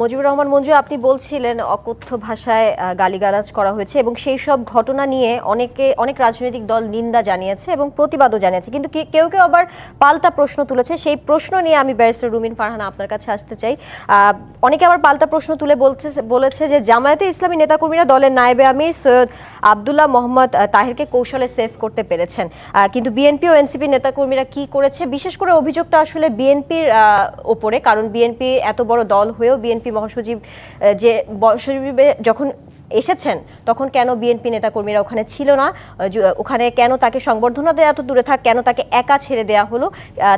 মুজিবুর রহমান মঞ্জু, আপনি বলছিলেন অকথ্য ভাষায় গালিগালাজ করা হয়েছে এবং সেই সব ঘটনা নিয়ে অনেকে, অনেক রাজনৈতিক দল নিন্দা জানিয়েছে এবং প্রতিবাদও জানিয়েছে। কিন্তু কেউ কেউ আবার পাল্টা প্রশ্ন তুলেছে। সেই প্রশ্ন নিয়ে আমি ব্যারিস্টার রুমিন ফারহানা আপনার কাছে আসতে চাই। অনেকে আবার পাল্টা প্রশ্ন তুলে বলছে, বলেছে যে জামায়াতে ইসলামী নেতাকর্মীরা দলের নায়েবে আমির সৈয়দ আবদুল্লাহ মোহাম্মদ তাহেরকে কৌশলে সেভ করতে পেরেছেন। কিন্তু বিএনপি ও এনসিপি নেতাকর্মীরা কি করেছে? বিশেষ করে অভিযোগটা আসলে বিএনপির ওপরে, কারণ বিএনপি এত বড় দল হয়েও বিএনপি মহাসচিব যে মহাসচিবে যখন এসেছেন, তখন কেন বিএনপি নেতাকর্মীরা ওখানে ছিল না? ওখানে কেন তাকে সংবর্ধনা দেওয়া এত দূরে থাক? কেন তাকে একা ছেড়ে দেওয়া হলো?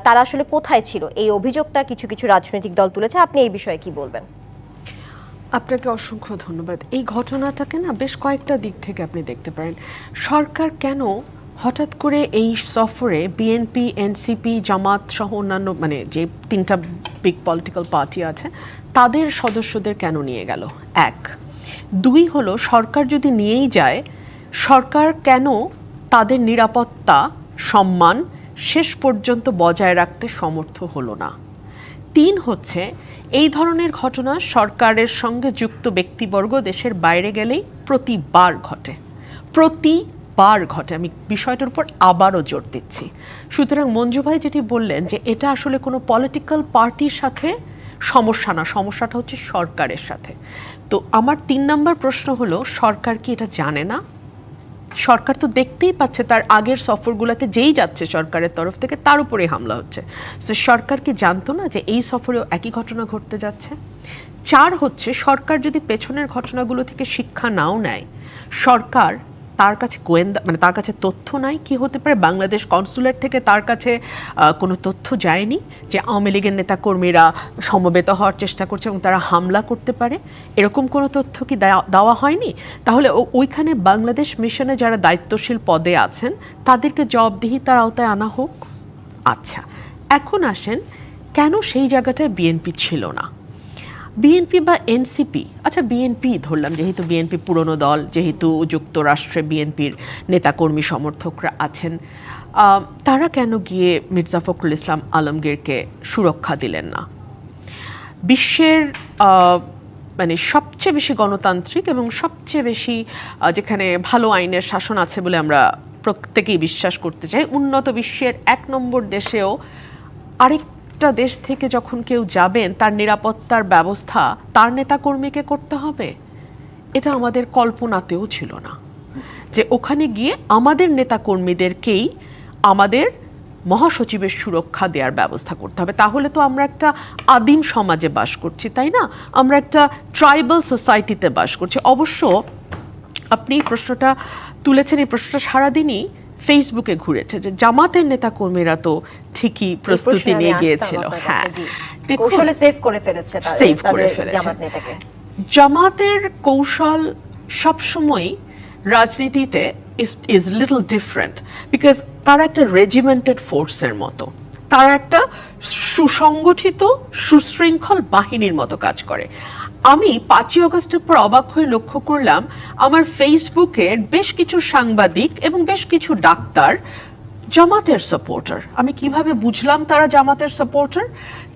তারা আসলে কোথায় ছিল? এই অভিযোগটা কিছু কিছু রাজনৈতিক দল তুলেছে। আপনি এই বিষয়ে কি বলবেন? আপনাকে অসংখ্য ধন্যবাদ। এই ঘটনাটাকে না বেশ কয়েকটা দিক থেকে আপনি দেখতে পারেন। সরকার কেন হঠাৎ করে এই সফরে বিএনপি এনসিপি জামাত সহ অন্যান্য মানে যে তিনটা বিগ পলিটিক্যাল পার্টি আছে, তাদের সদস্যদের কেন নিয়ে গেল? এক। দুই হলো, সরকার যদি নিয়েই যায়, সরকার কেন তাদের নিরাপত্তা, সম্মান শেষ পর্যন্ত বজায় রাখতে সমর্থ হলো না? তিন হচ্ছে, এই ধরনের ঘটনা সরকারের সঙ্গে যুক্ত ব্যক্তিবর্গ দেশের বাইরে গেলেই প্রতিবার ঘটে। প্রতিবার ঘটে। আমি বিষয়টার উপর আবারও জোর দিচ্ছি। সুতরাং মঞ্জু ভাই যেটি বললেন যে এটা আসলে কোনো পলিটিক্যাল পার্টির সাথে সমস্যা না, সমস্যাটা হচ্ছে সরকারের সাথে। তো আমার তিন নম্বর প্রশ্ন হলো, সরকার কি এটা জানে না? সরকার তো দেখতেই পাচ্ছে তার আগের সফরগুলোতে যেই যাচ্ছে সরকারের তরফ থেকে, তার উপরে হামলা হচ্ছে। তো সরকার কি জানতো না যে এই সফরেও একই ঘটনা ঘটতে যাচ্ছে? চার হচ্ছে, সরকার যদি পেছনের ঘটনাগুলো থেকে শিক্ষা নাও নেয়, সরকার তার কাছে গোয়েন্দা মানে তার কাছে তথ্য নাই, কি হতে পারে? বাংলাদেশ কনসুলেট থেকে তার কাছে কোনো তথ্য যায়নি যে আওয়ামী লীগের নেতাকর্মীরা সমবেত হওয়ার চেষ্টা করছে এবং তারা হামলা করতে পারে? এরকম কোনো তথ্য কি দেওয়া হয়নি? তাহলে ওইখানে বাংলাদেশ মিশনে যারা দায়িত্বশীল পদে আছেন, তাদেরকে জবাবদিহিতার আওতায় আনা হোক? আচ্ছা এখন আসেন, কেন সেই জায়গাটায় বিএনপি ছিল না? বিএনপি বা এনসিপি? আচ্ছা বিএনপি ধরলাম, যেহেতু বিএনপি পুরনো দল, যেহেতু যুক্তরাষ্ট্রে বিএনপির নেতাকর্মী সমর্থকরা আছেন তারা কেন গিয়ে মির্জা ফখরুল ইসলাম আলমগীরকে সুরক্ষা দিলেন না? বিশ্বের মানে সবচেয়ে বেশি গণতান্ত্রিক এবং সবচেয়ে বেশি যেখানে ভালো আইনের শাসন আছে বলে আমরা প্রত্যেকেই বিশ্বাস করতে চাই, উন্নত বিশ্বের এক নম্বর দেশেও আরেকটা দেশ থেকে যখন কেউ যাবেন, তার নিরাপত্তার ব্যবস্থা তার নেতাকর্মীকে করতে হবে। এটা আমাদের কল্পনাতেও ছিল না। যে ওখানে গিয়ে আমাদের নেতাকর্মীদেরকেই আমাদের মহাসচিবের সুরক্ষা দেওয়ার ব্যবস্থা করতে হবে। তাহলে তো আমরা একটা আদিম সমাজে বাস করছি, তাই না? আমরা একটা ট্রাইবাল সোসাইটিতে বাস করছি। অবশ্য আপনি এই প্রশ্নটা তুলেছেন, এই প্রশ্নটা সারাদিনই ফেসবুকে ঘুরেছে যে জামাতের নেতাকর্মীরা তো ঠিকই প্রস্তুতি নিয়ে গিয়েছিল। হ্যাঁ। কৌশলে সেভ করে ফেলেছে তাদের- করে ফেলেছে। জামাতের কৌশল সবসময় রাজনীতিতে ইজ লিটল ডিফারেন্ট বিকজ তারা একটা রেজিমেন্টেড ফোর্সের মতো। তারা একটা সুসংগঠিত সুশৃঙ্খল বাহিনীর মতো কাজ করে। আমি পাঁচই অগস্টের পর অবাক হয়ে লক্ষ্য করলাম, আমার ফেসবুকের বেশ কিছু সাংবাদিক এবং বেশ কিছু ডাক্তার জামাতের সাপোর্টার আমি কীভাবে বুঝলাম তারা জামাতের সাপোর্টার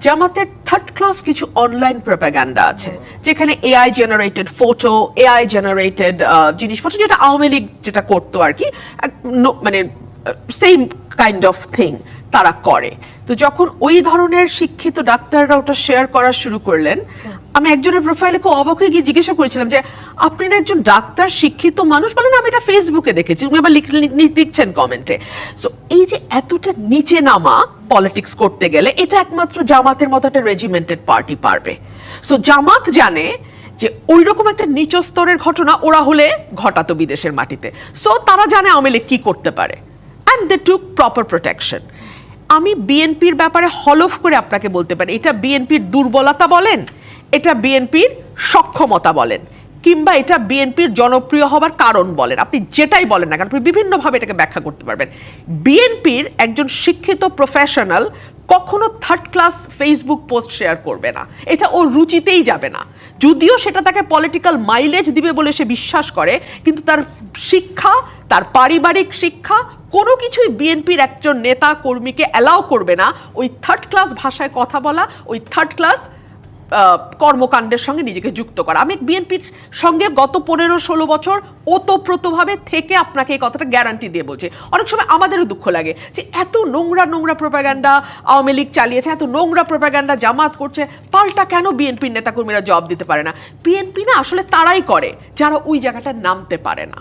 জামাতের থার্ড ক্লাস কিছু অনলাইন প্রপাগান্ডা আছে, যেখানে AI generated photo AI generated জিনিসপত্র, যেটা আওয়ামী লীগ যেটা করতো আর কি মানে সেম কাইন্ড অফ থিং তারা করে। তো যখন ওই ধরনের শিক্ষিত ডাক্তাররা ওটা শেয়ার করা শুরু করলেন, আমি একজনের প্রোফাইলে খুব অবাক হয়ে গিয়ে জিজ্ঞাসা করেছিলাম যে আপনি না একজন ডাক্তার, শিক্ষিত মানুষ? বলেন আমি এটা ফেসবুকে দেখেছি। উনি আবার লিখ- লিখ- লিখছেন কমেন্টে সো এই যে এতটা নিচে নামা পলিটিক্স করতে গেলে, এটা একমাত্র জামাতের মতো একটা রেজিমেন্টেড পার্টি পারবে। সো জামাত জানে যে ওই রকম একটা নিচ স্তরের ঘটনা ওরা হলে ঘটাতো বিদেশের মাটিতে। সো তারা জানে আওয়ামী লীগ কি করতে পারে। And they took proper protection আমি বিএনপির ব্যাপারে হলফ করে আপনাকে বলতে পারি। এটা বিএনপির দুর্বলতা বলেন, এটা বিএনপির সক্ষমতা বলেন, কিংবা এটা বিএনপির জনপ্রিয় হবার কারণ বলেন। আপনি যেটাই বলেন না কারণ আপনি বিভিন্নভাবে এটাকে ব্যাখ্যা করতে পারবেন। বিএনপির একজন শিক্ষিত প্রফেশনাল কখনো third class Facebook post share করবে না। এটা ওর রুচিতেই যাবে না। যদিও সেটা তাকে পলিটিক্যাল মাইলেজ দিবে বলে সে বিশ্বাস করে, কিন্তু তার শিক্ষা, তার পারিবারিক শিক্ষা কোনো কিছুই বিএনপির একজন নেতা কর্মীকে অ্যালাউ করবে না। ওই থার্ড ক্লাস ভাষায় কথা বলা, ওই থার্ড ক্লাস কর্মকাণ্ডের সঙ্গে নিজেকে যুক্ত করা। আমি বিএনপির সঙ্গে গত পনেরো ষোলো বছর ওতপ্রোতভাবে থেকে আপনাকে এই কথাটা গ্যারান্টি দিয়ে বলছে। অনেক সময় আমাদেরও দুঃখ লাগে যে এত নোংরা নোংরা প্রোপাগান্ডা আওয়ামী লীগ চালিয়েছে, এত নোংরা প্রোপাগান্ডা জামাত করছে, পাল্টা কেন বিএনপির নেতাকর্মীরা জবাব দিতে পারে না? বিএনপি না আসলে তারাই করে, যারা ওই জায়গাটা নামতে পারে না।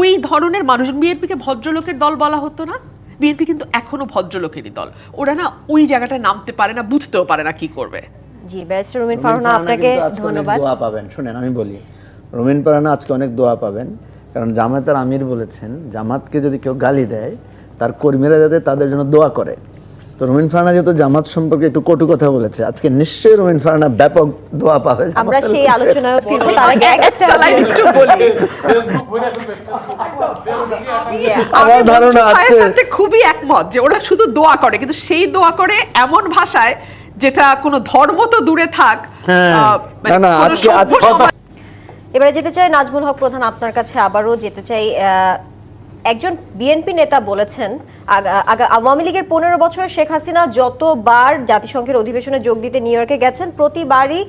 ওই ধরনের মানুষ বিএনপিকে ভদ্রলোকের দল বলা হতো না? বিএনপি কিন্তু এখনও ভদ্রলোকেরই দল। ওরা না ওই জায়গাটা নামতে পারে না বুঝতেও পারে না কি করবে। জি ব্যারিস্টার রুমিন ফারহানা আপনাকে ধন্যবাদ। দোয়া পাবেন। শুনেন আমি বলি রুমিন ফারহানা আজকে অনেক দোয়া পাবেন কারণ জামাতের আমির বলেছেন জামাতকে যদি কেউ গালি দেয় তার কর্মীরা যাতে তাদের জন্য দোয়া করে। তো রুমিন ফারহানা যেহেতু জামাত সম্পর্কে একটু কটু কথা বলেছে আজকে নিশ্চয়ই রুমিন ফারহানা ব্যাপক দোয়া পাবে আমরা সেই আলোচনায় ফিরবো তার আগে একটা লাইন একটু বলি আমার ধারণা আজকে- সাথে খুবই একমত যে ওরা শুধু দোয়া করে কিন্তু সেই দোয়া করে এমন ভাষায় যেটা কোনো ধর্ম তো দূরে থাক হ্যাঁ। মানে না, না, আজকে- আজকে- এবারে যেতে চাই নাজমুল হক প্রধান আপনার কাছে আবারও যেতে চাই আহ, একজন বিএনপি নেতা বলেছেন আওয়ামী লীগের পনেরো বছরে শেখ হাসিনা যতবার জাতিসংঘের অধিবেশনে যোগ দিতে নিউ ইয়র্কে গেছেন প্রতিবারই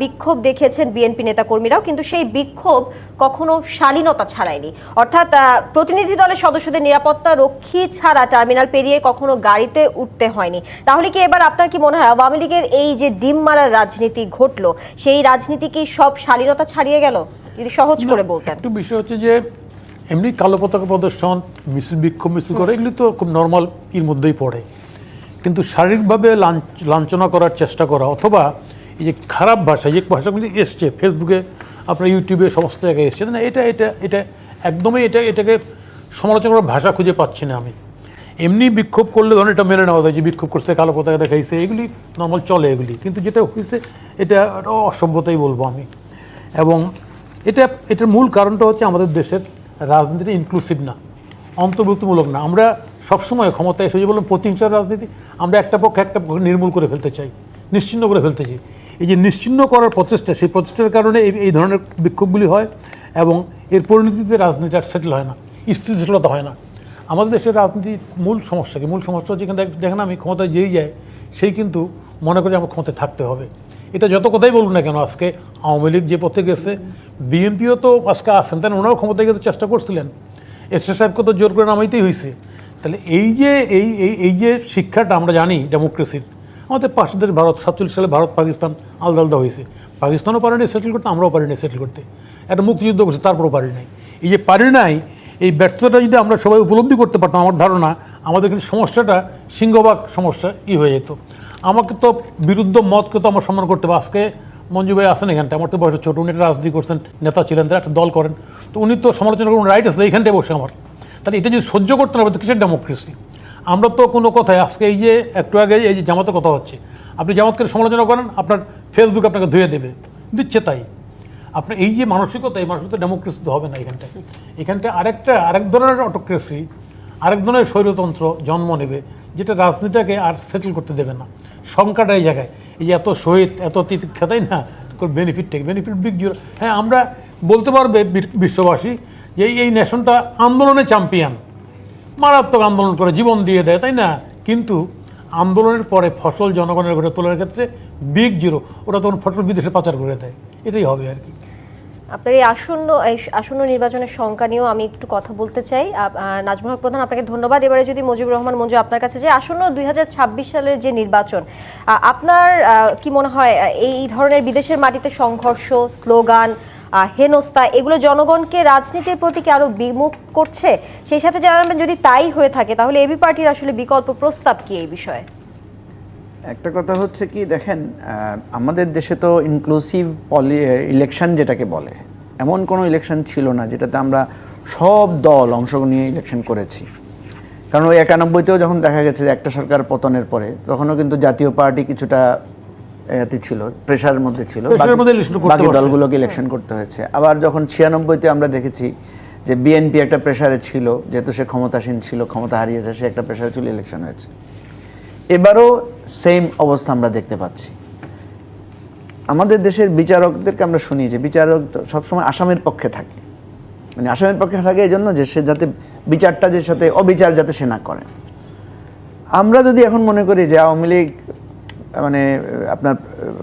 বিক্ষোভ দেখিয়েছেন বিএনপি নেতা কর্মীরাও কিন্তু সেই বিক্ষোভ কখনো শালীনতা ছাড়ায়নি। অর্থাৎ প্রতিনিধি দলের সদস্যদের নিরাপত্তা রক্ষী ছাড়া টার্মিনাল পেরিয়ে কখনো গাড়িতে উঠতে হয়নি। তাহলে কি এবার আপনার কি মনে হয় আওয়ামী লীগের এই যে ডিম মারার রাজনীতি ঘটলো সেই রাজনীতি কি সব শালীনতা ছাড়িয়ে গেল? যদি সহজ করে বলতেন। একটু বিষয় হচ্ছে যে এমনি কালো পতাকা প্রদর্শন, মিছিল বিক্ষোভ, মিছিল করে, এগুলি তো খুব নর্মাল এর মধ্যেই পড়ে। কিন্তু শারীরিকভাবে লাঞ্ছনা করার চেষ্টা করা অথবা এই যে খারাপ ভাষা, যে ভাষাগুলি এসছে ফেসবুকে আপনার ইউটিউবে সমস্ত জায়গায় এসছে, না, এটা এটা এটা একদমই এটা, এটাকে সমালোচনা করার ভাষা খুঁজে পাচ্ছি না আমি। এমনি বিক্ষোভ করলে ধরেন এটা মেনে নেওয়া যায়, যে বিক্ষোভ করছে, কালো পতাকা দেখাইছে, এগুলি নর্মাল চলে এগুলি। কিন্তু যেটা হয়েছে এটা অসভ্যতাই বলব আমি। এবং এটা, এটার মূল কারণটা হচ্ছে আমাদের দেশের রাজনীতিটা ইনক্লুসিভ না, অন্তর্ভুক্তিমূলক না। আমরা সবসময় ক্ষমতায় এসে যে বললাম প্রতিহিংসার রাজনীতি আমরা একটা পক্ষে একটা পক্ষ নির্মূল করে ফেলতে চাই, নিশ্চিন্ন করে ফেলতে চাই। এই যে নিশ্চিন্ন করার প্রচেষ্টা, সেই প্রচেষ্টার কারণে এই ধরনের বিক্ষোভগুলি হয় এবং এর পরিণতিতে রাজনীতি আর সেটেল হয় না, স্থিতিশীলতা হয় না। আমাদের দেশের রাজনীতির মূল সমস্যা কি? মূল সমস্যা হচ্ছে কিন্তু দেখেন আমি ক্ষমতায় যেই যাই, সেই কিন্তু মনে করি আমার ক্ষমতায় থাকতে হবে। এটা যত কথাই বলুন না কেন, আজকে আওয়ামী লীগ যে পথে গেছে, বিএনপিও তো আজকে আসেন তাই ওনারাও ক্ষমতায় গেতে চেষ্টা করছিলেন। এস সাহেবকে তো জোর করে নামাইতেই হয়েছে তাহলে এই যে, এই এই এই যে শিক্ষাটা আমরা জানি ডেমোক্রেসির, আমাদের পাশের দেশ, ভারত, সাতচল্লিশ সালে ভারত, পাকিস্তান আলাদা আলাদা হয়েছে পাকিস্তানও পারেনি সেটেল করতে, আমরাও পারিনি সেটেল করতে। একটা মুক্তিযুদ্ধ করছে, তারপরও পারি নাই। এই যে পারি নাই, এই ব্যর্থতা যদি আমরা সবাই উপলব্ধি করতে পারতাম, আমার ধারণা, আমাদের কিন্তু সমস্যাটা সিংহভাগ সমস্যা ই হয়ে যেত। আমাকে তো বিরুদ্ধ মতকে তো আমার সম্মান করতে হবে। আজকে মঞ্জু ভাই আসেন এখানটা আমার তো বয়স ছোট, উনি একটা রাজনীতি করছেন, নেতা ছিলেন, তারা একটা দল করেন। তো উনি তো সমালোচনা করুন রাইট আছে, এইখানটায় বসে আমার। তাহলে এটা যদি সহ্য করতে না পারে কিসের ডেমোক্রেসি আমরা তো কোনো কথায় আজকে এই যে একটু আগে এই যে জামাতের কথা হচ্ছে, আপনি জামাতকে সমালোচনা করেন, আপনার ফেসবুক আপনাকে ধুয়ে দেবে, দিচ্ছে তাই। আপনার এই যে মানসিকতা, এই মানসিকতা ডেমোক্রেসি তো হবে না এখানটায়। এখানটায় আরেকটা, আরেক ধরনের অটোক্রেসি আরেক ধরনের স্বৈরতন্ত্র জন্ম নেবে, যেটা রাজনীতিটাকে আর সেটেল করতে দেবে না। সংখ্যাটা এই জায়গায়। এই এত শহীদ, এত তিতিক্ষা তাই না? বেনিফিট থেকে বেনিফিট বিগ জিরো হ্যাঁ আমরা বলতে পারবে বিশ্ববাসী যে এই নেশনটা আন্দোলনে চ্যাম্পিয়ন মারাত্মক আন্দোলন করে জীবন দিয়ে দেয়, তাই না? কিন্তু আন্দোলনের পরে ফসল জনগণের ঘরে তোলার ক্ষেত্রে বিগ জিরো ওরা তখন ফসল বিদেশে পাচার করে দেয়। এটাই হবে আর কি। আপনার এই আসন্ন আসন্ন নির্বাচনের সংখ্যা নিয়েও আমি একটু কথা বলতে চাই। নাজমুল হক প্রধান আপনাকে ধন্যবাদ। এবারে যদি মুজিবুর রহমান মঞ্জু আপনার কাছে যে আসন্ন দুই হাজার ছাব্বিশ সালের যে নির্বাচন আপনার কি মনে হয় এই ধরনের বিদেশের মাটিতে সংঘর্ষ স্লোগান আহ, হেনস্থা এগুলো জনগণকে রাজনীতির প্রতি কি আরও বিমুখ করছে? সেই সাথে জানাবেন যদি তাই হয়ে থাকে তাহলে এবি পার্টির আসলে বিকল্প প্রস্তাব কি এই বিষয়ে? একটা কথা হচ্ছে কি দেখেন আমাদের দেশে তো ইনক্লুসিভ পলি ইলেকশন যেটাকে বলে এমন কোনো ইলেকশন ছিল না যেটাতে আমরা সব দল অংশগ্রহণ নিয়ে ইলেকশন করেছি। কারণ ওই একানব্বইতেও যখন দেখা গেছে যে একটা সরকার পতনের পরে তখনও কিন্তু জাতীয় পার্টি কিছুটা এতে ছিল প্রেশারের মধ্যে ছিল বাকি-। দলগুলোকে ইলেকশন করতে হয়েছে। আবার যখন ছিয়ানব্বইতে আমরা দেখেছি যে বিএনপি একটা প্রেশারে ছিল যেহেতু সে ক্ষমতাসীন ছিল ক্ষমতা হারিয়েছে সে একটা প্রেশারে ছিল ইলেকশন হয়েছে। এবারও সেম অবস্থা আমরা দেখতে পাচ্ছি। আমাদের দেশের বিচারকদেরকে আমরা শুনি যে বিচারক সবসময় আসামের পক্ষে থাকে। মানে আসামের পক্ষে থাকে এই জন্য যে সে যাতে বিচারটা যে সাথে অবিচার যাতে সে না করে। আমরা যদি এখন মনে করি যে আওয়ামী লীগ মানে আপনার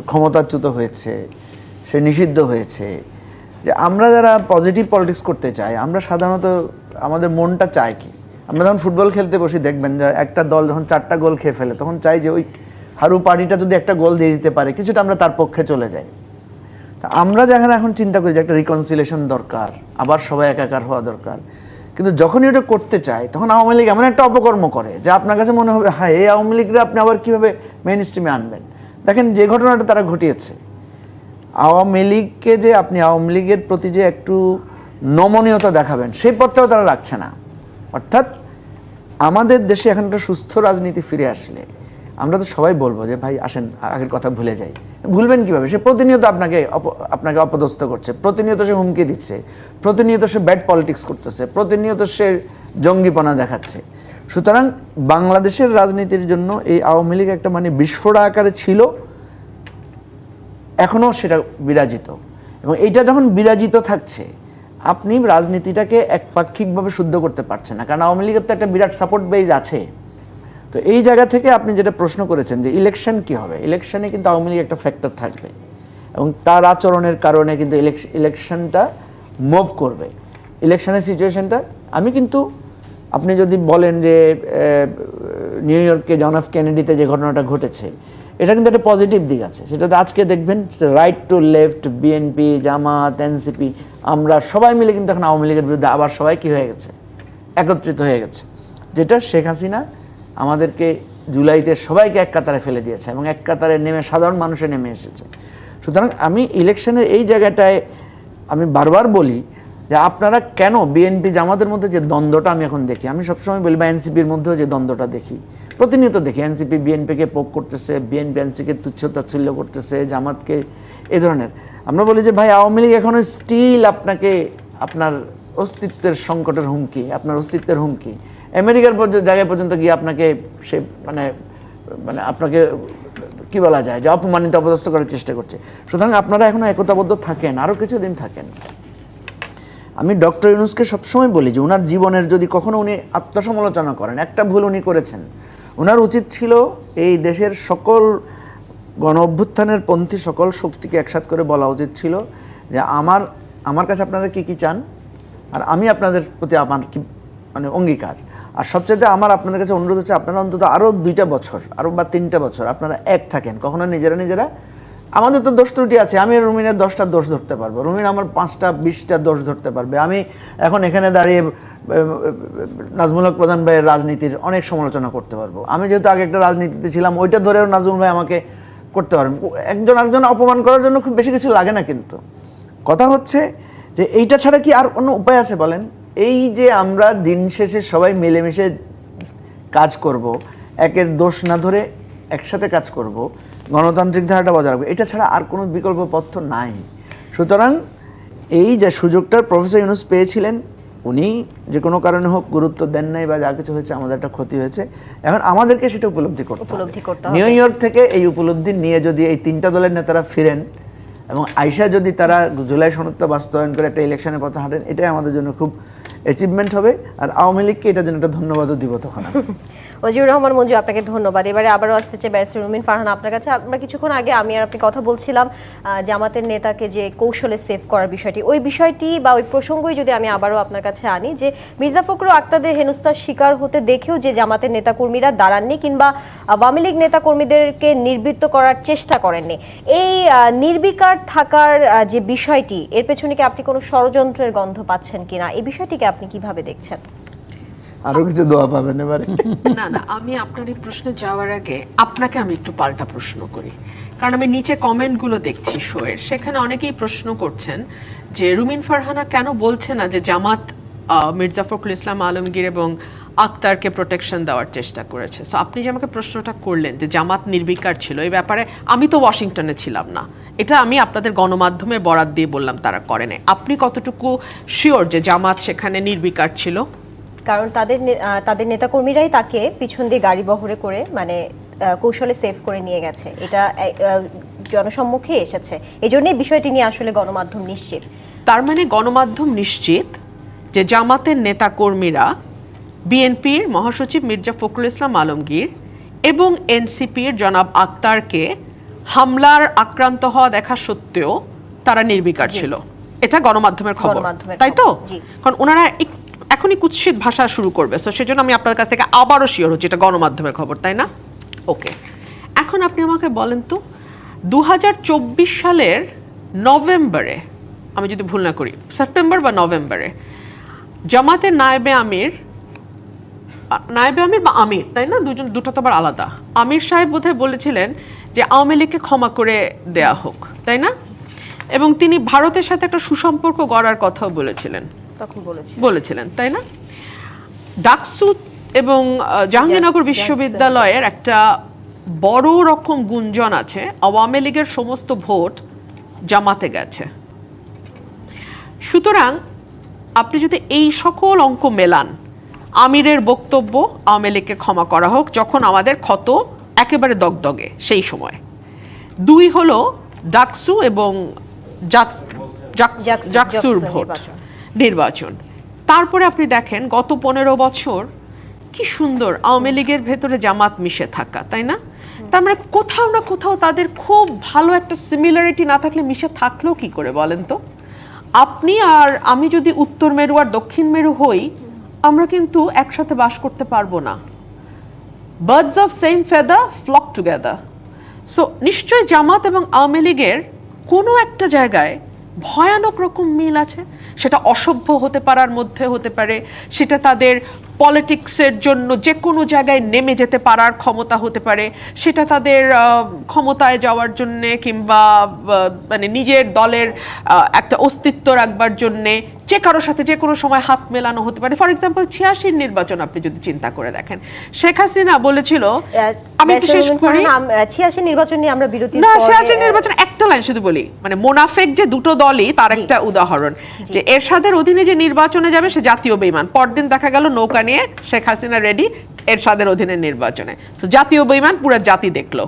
ক্ষমতাচ্যুত হয়েছে, সে নিষিদ্ধ হয়েছে, যে আমরা যারা পজিটিভ পলিটিক্স করতে চাই, আমরা সাধারণত আমাদের মনটা চায় কি? আমরা যখন ফুটবল খেলতে বসি, দেখবেন যে একটা দল যখন চারটা গোল খেয়ে ফেলে, তখন চাই যে ওই হারু পার্টিটা যদি একটা গোল দিয়ে দিতে পারে, কিছুটা আমরা তার পক্ষে চলে যাই। তা আমরা যেখানে এখন চিন্তা করি যে একটা রিকনসিলেশন দরকার, আবার সবাই একাকার হওয়া দরকার। কিন্তু যখনই ওটা করতে চায়, তখন আওয়ামী লীগ এমন একটা অপকর্ম করে, যে আপনার কাছে মনে হবে হ্যাঁ এই আওয়ামী লীগরা আপনি আবার কীভাবে মেন স্ট্রিমে আনবেন? দেখেন যে ঘটনাটা তারা ঘটিয়েছে। আওয়ামী লীগকে যে আপনি আওয়ামী লীগের প্রতি যে একটু নমনীয়তা দেখাবেন, সেই পথটাও তারা রাখছে না। অর্থাৎ আমাদের দেশে এখন একটা সুস্থ রাজনীতি ফিরে আসলে। আমরা তো সবাই বলব যে, ভাই, আসেন, আগের কথা ভুলে যাই। ভুলবেন কীভাবে? সে প্রতিনিয়ত আপনাকে আপনাকে অপদস্থ করছে। প্রতিনিয়ত সে হুমকি দিচ্ছে। প্রতিনিয়ত সে ব্যাড পলিটিক্স করতেছে। প্রতিনিয়ত সে জঙ্গিপনা দেখাচ্ছে। সুতরাং বাংলাদেশের রাজনীতির জন্য এই আওয়ামী লীগ একটা মানে বিস্ফোরা আকারে ছিল, এখনও সেটা বিরাজিত। এবং এইটা যখন বিরাজিত থাকছে আপনি রাজনীতিটাকে একপাক্ষিকভাবে শুদ্ধ করতে পারছেন না। কারণ আওয়ামী লীগের তো একটা বিরাট সাপোর্ট বেজ আছে। তো এই জায়গা থেকে আপনি যেটা প্রশ্ন করেছেন যে ইলেকশন কি হবে? ইলেকশনে কিন্তু আওয়ামী লীগ একটা ফ্যাক্টর থাকবে। এবং তার আচরণের কারণে কিন্তু ইলেকশনটা মুভ করবে। ইলেকশনের সিচুয়েশনটা আমি কিন্তু, আপনি যদি বলেন যে নিউ ইয়র্কে জন অফ কেনেডিতে যে ঘটনাটা ঘটেছে এটা কিন্তু একটা পজিটিভ দিক আছে। সেটা তো আজকে দেখবেন right to left BNP Jamaat NCP আমরা সবাই মিলে কিন্তু এখন আওয়ামী লীগের বিরুদ্ধে আবার সবাই কি হয়ে গেছে? একত্রিত হয়ে গেছে। যেটা শেখ হাসিনা আমাদেরকে জুলাইতে সবাইকে এক কাতারে ফেলে দিয়েছে এবং এক কাতারে নেমে সাধারণ মানুষে নেমে এসেছে। সুতরাং আমি ইলেকশনের এই জায়গাটায় আমি বারবার বলি যে আপনারা কেন বিএনপি জামাতের মধ্যে যে দ্বন্দ্বটা আমি এখন দেখি? আমি সবসময় বলি, বা এনসিপির মধ্যেও যে দ্বন্দ্বটা দেখি। প্রতিনিয়ত দেখি এনসিপি বিএনপিকে পোক করতেছে বিএনপি এনসিকে তুচ্ছ তাচ্ছল্য করতেছে, জামাতকে এই ধরনের। আমরা বলি যে, ভাই, আওয়ামী লীগ এখনও স্টিল আপনাকে, আপনার অস্তিত্বের সংকটের হুমকি, আপনার অস্তিত্বের হুমকি। আমেরিকার পর্যন্ত জায়গায় পর্যন্ত গিয়ে আপনাকে সে মানে মানে আপনাকে, কি বলা যায়, যে অপমানিত, অপদস্থ করার চেষ্টা করছে। সুতরাং আপনারা এখনও একতাবদ্ধ থাকেন আরও কিছুদিন থাকেন। আমি ডক্টর ইউনুসকে সবসময় বলি যে ওনার জীবনের যদি কখনো উনি আত্মসমালোচনা করেন, একটা ভুল উনি করেছেন। ওনার উচিত ছিল এই দেশের সকল গণ অভ্যুত্থানের পন্থী সকল শক্তিকে একসাথ করে বলা উচিত ছিল যে আমার আমার কাছে আপনারা কি কি চান? আর আমি আপনাদের প্রতি আমার কি মানে অঙ্গীকার। আর সবচেয়ে আমার আপনাদের কাছে অনুরোধ হচ্ছে আপনারা অন্তত আরও দুইটা বছর আরও বা তিনটা বছর আপনারা এক থাকেন। কখনো নিজেরা নিজেরা আমাদের তো দোষ ত্রুটি আছে আমি রুমিনের দশটা দোষ ধরতে পারব। রুমিন আমার পাঁচটা বিশটা দোষ ধরতে পারবে। আমি এখন এখানে দাঁড়িয়ে আহ, নাজমুল হক প্রধান ভাইয়ের রাজনীতির অনেক সমালোচনা করতে পারব। আমি যেহেতু আগে একটা রাজনীতিতে ছিলাম ওইটা ধরেও নাজমুল ভাই আমাকে করতে পারবেন একজন আরেকজন অপমান করার জন্য খুব বেশি কিছু লাগে না কিন্তু। কথা হচ্ছে যে এইটা ছাড়া কি আর অন্য উপায় আছে বলেন? এই যে আমরা দিন শেষে সবাই মিলেমিশে কাজ করব একের দোষ না ধরে একসাথে কাজ করব গণতান্ত্রিক ধারাটা বজায় রাখবে। এটা ছাড়া আর কোনো বিকল্প পথ নাই। সুতরাং এই যে সুযোগটা প্রফেসর ইউনুস পেয়েছিলেন উনি যে কোনো কারণে হোক গুরুত্ব দেন নাই বা যা কিছু হয়েছে আমাদের একটা ক্ষতি হয়েছে। এখন আমাদেরকে সেটা উপলব্ধি করতে উপলব্ধি করতে নিউ ইয়র্ক থেকে এই উপলব্ধি নিয়ে যদি এই তিনটা দলের নেতারা ফিরেন এবং আইসা যদি তারা জুলাই সনদটা বাস্তবায়ন করে একটা ইলেকশনের পথে হাঁটেন এটাই আমাদের জন্য খুব অ্যাচিভমেন্ট হবে, আর আওয়ামী লীগকে এটার জন্য একটা ধন্যবাদও দিব তখন। ওজিউর রহমান মঞ্জু, আপনাকে ধন্যবাদ। এবারে আবারও আসতে চাই ব্যারিস্টার রুমিন ফারহান আপনার কাছে। আমরা কিছুক্ষণ আগে আমি আর আপনি কথা বলছিলাম জামাতের নেতাকে যে কৌশলে সেভ করার বিষয়টি। ওই বিষয়টি বা ওই প্রসঙ্গই যদি আমি আবারও আপনার কাছে আনি, যে মির্জা ফখরুল আক্তাদের হেনস্থার শিকার হতে দেখেও যে জামাতের নেতাকর্মীরা দাঁড়াননি কিংবা আওয়ামী লীগ নেতাকর্মীদেরকে নির্বৃত্ত করার চেষ্টা করেননি। এই নির্বিকার থাকার যে বিষয়টি, এর পেছনে কি আপনি কোনো ষড়যন্ত্রের গন্ধ পাচ্ছেন কিনা? এই বিষয়টিকে আপনি কীভাবে দেখছেন? আরও কিছু দোয়া পাবেন এবারে। না না আমি আপনার এই প্রশ্নে যাওয়ার আগে আপনাকে আমি একটু পাল্টা প্রশ্ন করি। কারণ আমি নিচে কমেন্টগুলো দেখছি শোয়ের। সেখানে অনেকেই প্রশ্ন করছেন যে রুমিন ফারহানা কেন বলছে না যে জামাত আহ, মির্জা ফখরুল ইসলাম আলমগীর এবং আক্তারকে প্রোটেকশন দেওয়ার চেষ্টা করেছে। সো আপনি যে আমাকে প্রশ্নটা করলেন যে জামাত নির্বিকার ছিল এই ব্যাপারে আমি তো ওয়াশিংটনে ছিলাম না। এটা আমি আপনাদের গণমাধ্যমে বরাদ দিয়ে বললাম তারা করেনি। আপনি কতটুকু শিওর যে জামাত সেখানে নির্বিকার ছিল? কারণ তাদের তাদের নেতাকর্মীরাই তাকে পিছন দিয়ে গাড়ি বহরে করে মানে কৌশলে সেভ করে নিয়ে গেছে। এটা জনসম্মুখে এসেছে। এই জন্যই বিষয়টি নিয়ে আসলে গণমাধ্যম নিশ্চিত। তার মানে গণমাধ্যম নিশ্চিত যে জামাতের নেতাকর্মীরা বিএনপির মহাসচিব মির্জা ফখরুল ইসলাম আলমগীর এবং এনসিপির জনাব আক্তারকে হামলার আক্রান্ত হওয়া দেখা সত্ত্বেও তারা নির্বিকার ছিল। এটা গণমাধ্যমের খবর। তাই তো? কারণ ওনারা এখনই কুৎসিত ভাষা শুরু করবে। সো সেজন্য আমি আপনার কাছ থেকে আবারও শিওর হচ্ছি এটা গণমাধ্যমের খবর তাই না? ওকে এখন আপনি আমাকে বলেন তো দু হাজার চব্বিশ সালের নভেম্বরে আমি যদি ভুল না করি সেপ্টেম্বর বা নভেম্বরে জামাতের নায়েবে আমির নায়েবে আমির বা আমির তাই না? দুজন দুটো তো আবার আলাদা। আমির সাহেব বোধহয় বলেছিলেন যে আওয়ামী লীগকে ক্ষমা করে দেয়া হোক তাই না? এবং তিনি ভারতের সাথে একটা সুসম্পর্ক গড়ার কথাও বলেছিলেন। তখন বলেছি বলেছিলেন তাই না? ডাকসু এবং জাহাঙ্গীরনগর বিশ্ববিদ্যালয়ের একটা বড় রকম গুঞ্জন আছে আওয়ামী লীগের সমস্ত ভোট জামাতে গেছে। সুতরাং আপনি যদি এই সকল অঙ্ক মেলান আমিরের বক্তব্য আওয়ামী লীগকে ক্ষমা করা হোক যখন আমাদের ক্ষত একেবারে দগদগে সেই সময়। দুই হলো ডাকসু এবং জাক- জাক- জাকসুর ভোট। নির্বাচন। তারপরে আপনি দেখেন গত পনেরো বছর কি সুন্দর আওয়ামী লীগের ভেতরে জামাত মিশে থাকা তাই না? তার মানে কোথাও না কোথাও তাদের খুব ভালো একটা সিমিলারিটি না থাকলে মিশে থাকলেও কি করে বলেন তো? আপনি আর আমি যদি উত্তর মেরু আর দক্ষিণ মেরু হই আমরা কিন্তু একসাথে বাস করতে পারব না। Birds of same feather flock together so নিশ্চয় জামাত এবং আওয়ামী লীগের কোনো একটা জায়গায় ভয়ানক রকম মিল আছে। সেটা অসভ্য হতে পারার মধ্যে হতে পারে, সেটা তাদের পলিটিক্সের জন্য যে কোনো জায়গায় নেমে যেতে পারার ক্ষমতা হতে পারে সেটা তাদের ক্ষমতায় যাওয়ার জন্যে কিংবা মানে নিজের দলের একটা অস্তিত্ব রাখবার জন্যে যে কারোর সাথে যে কোনো সময় হাত মেলানো হতে পারে। ফর এক্সাম্পল ছিয়াশির নির্বাচন আপনি যদি চিন্তা করে দেখেন শেখ হাসিনা বলেছিল আমি বিশেষ করি ছিয়াশি নির্বাচন নিয়ে আমরা বিরতি না সিয়াচেন নির্বাচন একটা লাইন শুধু বলি মানে মোনাফেক যে দুটো দলই তার একটা উদাহরণ যে এরশাদের অধীনে যে নির্বাচনে যাবে সে জাতীয় বেইমান। পরদিন দেখা গেল নৌকা নিয়ে শেখ হাসিনা রেডি এরশাদের অধীনে নির্বাচনে। সো জাতীয় বৈমান পুরো জাতি দেখল।